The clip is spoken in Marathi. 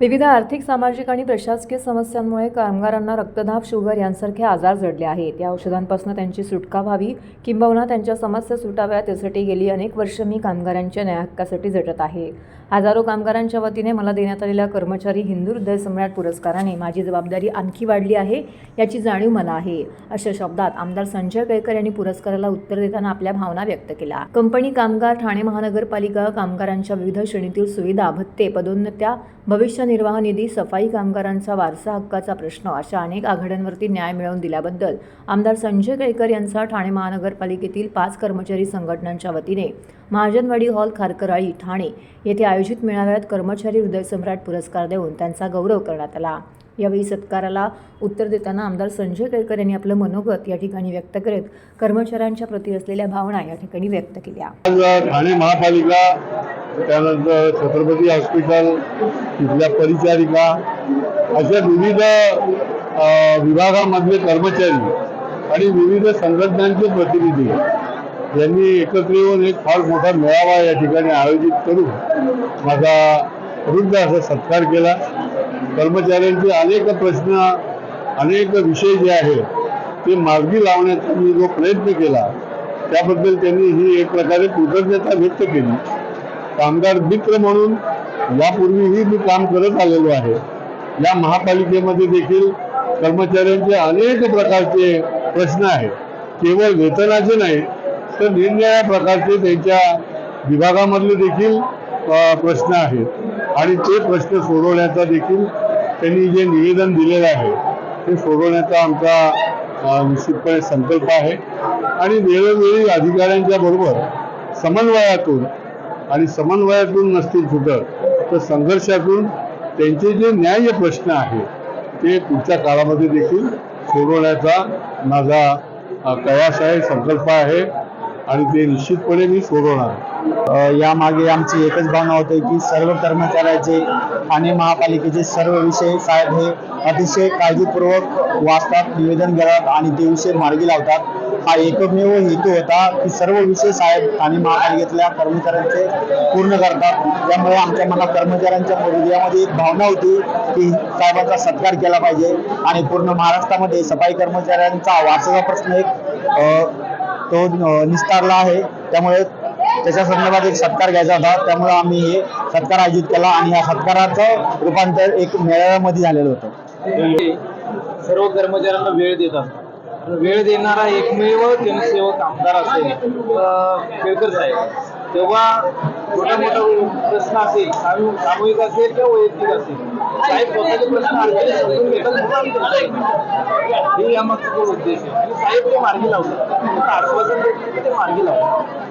विविध आर्थिक सामाजिक आणि प्रशासकीय समस्यांमुळे कामगारांना रक्तदाब शुगर यांसारखे आजार जडले आहेत. या औषधांपासून त्यांची सुटका व्हावी किंबहुना त्यांच्या समस्या सुटाव्यात यासाठी गेली अनेक वर्ष मी कामगारांच्या न्याय हक्कासाठी झटत आहे. हजारो कामगारांच्या वतीने मला देण्यात आलेल्या कर्मचारी हिंदू हृदय सम्राट पुरस्काराने माझी जबाबदारी आणखी वाढली आहे याची जाणीव मला आहे. अशा शब्दात आमदार संजय केळकर यांनी पुरस्काराला उत्तर देताना आपल्या भावना व्यक्त केल्या. कंपनी कामगार ठाणे महानगरपालिका कामगारांच्या विविध श्रेणीतील सुविधा भत्ते पदोन्नत्या भविष्य निर्वाह निधी सफाई कामगारांचा वारसा हक्काचा प्रश्न अशा अनेक आघाड्यांवरती न्याय मिळवून दिल्याबद्दल आमदार संजय केळकर यांचा ठाणे महानगरपालिकेतील पाच कर्मचारी संघटनांच्या वतीने महाजनवाडी हॉल खारकराळी ठाणे येथे आयोजित मेळाव्यात कर्मचारी हृदयसम्राट पुरस्कार देऊन त्यांचा गौरव करण्यात आला. यावेळी सत्काराला उत्तर देताना आमदार संजय केळकर यांनी आपलं मनोगत या ठिकाणी व्यक्त करत कर्मचाऱ्यांच्या प्रती असलेल्या भावना या ठिकाणी व्यक्त केल्या. ठाणे महापालिका त्यानंतर छत्रपती हॉस्पिटल तिथल्या परिचारिका अशा विविध विभागामधले कर्मचारी आणि विविध संघटनांचे प्रतिनिधी यांनी एकत्र येऊन एक फार मोठा मेळावा या ठिकाणी आयोजित करून माझा वृद्ध असा सत्कार केला. कर्मचाऱ्यांचे अनेक प्रश्न अनेक विषय जे आहेत ते मार्गी लावण्याचा मी जो प्रयत्न केला त्याबद्दल त्यांनी ही एक प्रकारे कृतज्ञता व्यक्त केली. कामगार मित्र म्हणून यापूर्वीही मी काम करत आलेलो आहे. या महापालिकेमध्ये देखील कर्मचाऱ्यांचे अनेक प्रकारचे प्रश्न आहेत. केवळ वेतनाचे नाही तर निरनिराळ्या प्रकारचे त्यांच्या विभागामधले देखील प्रश्न आहेत. आणि ते प्रश्न सोडवण्याचा देखील त्यांनी जे निवेदन दिलेलं आहे ते सोडवण्याचा आमचा निश्चितपणे संकल्प आहे. आणि वेळोवेळी अधिकाऱ्यांच्या बरोबर समन्वयातून आणि समन्वयातून नसतील सुटत तर संघर्षातून त्यांचे जे न्याय्य प्रश्न आहेत ते पुढच्या काळामध्ये देखील सोडवण्याचा माझा कयास आहे संकल्प आहे. आणि ते निश्चितपणे मी सोडवणार. यामागे आमची एकच भावना होती की सर्व कर्मचाऱ्याचे आणि महापालिकेचे सर्व विषय साहेब हे अतिशय काळजीपूर्वक वाचतात निवेदन करतात आणि ते विषय मार्गी लावतात. हा एकमेव हेतू होता की सर्व विषय साहेब आणि महापालिकेतल्या कर्मचाऱ्यांचे पूर्ण करतात. त्यामुळे आमच्या मनात कर्मचाऱ्यांच्या हृदयामध्ये एक भावना होती की साहेबांचा सत्कार केला पाहिजे आणि पूर्ण महाराष्ट्रामध्ये सफाई कर्मचाऱ्यांचा वारसाचा प्रश्न एक तो निस्तारला आहे. त्यामुळे त्याच्या संदर्भात एक सत्कार घ्यायचा होता. त्यामुळे आम्ही हे सत्कार आयोजित केला आणि या सत्काराचं रूपांतर एक मेळाव्यामध्ये झालेलं होतं. सर्व कर्मचाऱ्यांना वेळ देतात. वेळ देणारा एकमेव जनसेवक आमदार असेल केळकर साहेब. तेव्हा मोठा मोठा प्रश्न असेल सामू- सामूहिक असेल किंवा वैयक्तिक असेल साहेब स्वतःचे प्रश्न आणखी समजून घेतात म्हणून आम्ही त्यांना ऐकतो. हे यामागचा तो उद्देश आहे आणि साहेब ते मार्गी लावतात फक्त आश्वासन देतात की ते मार्गी लावतात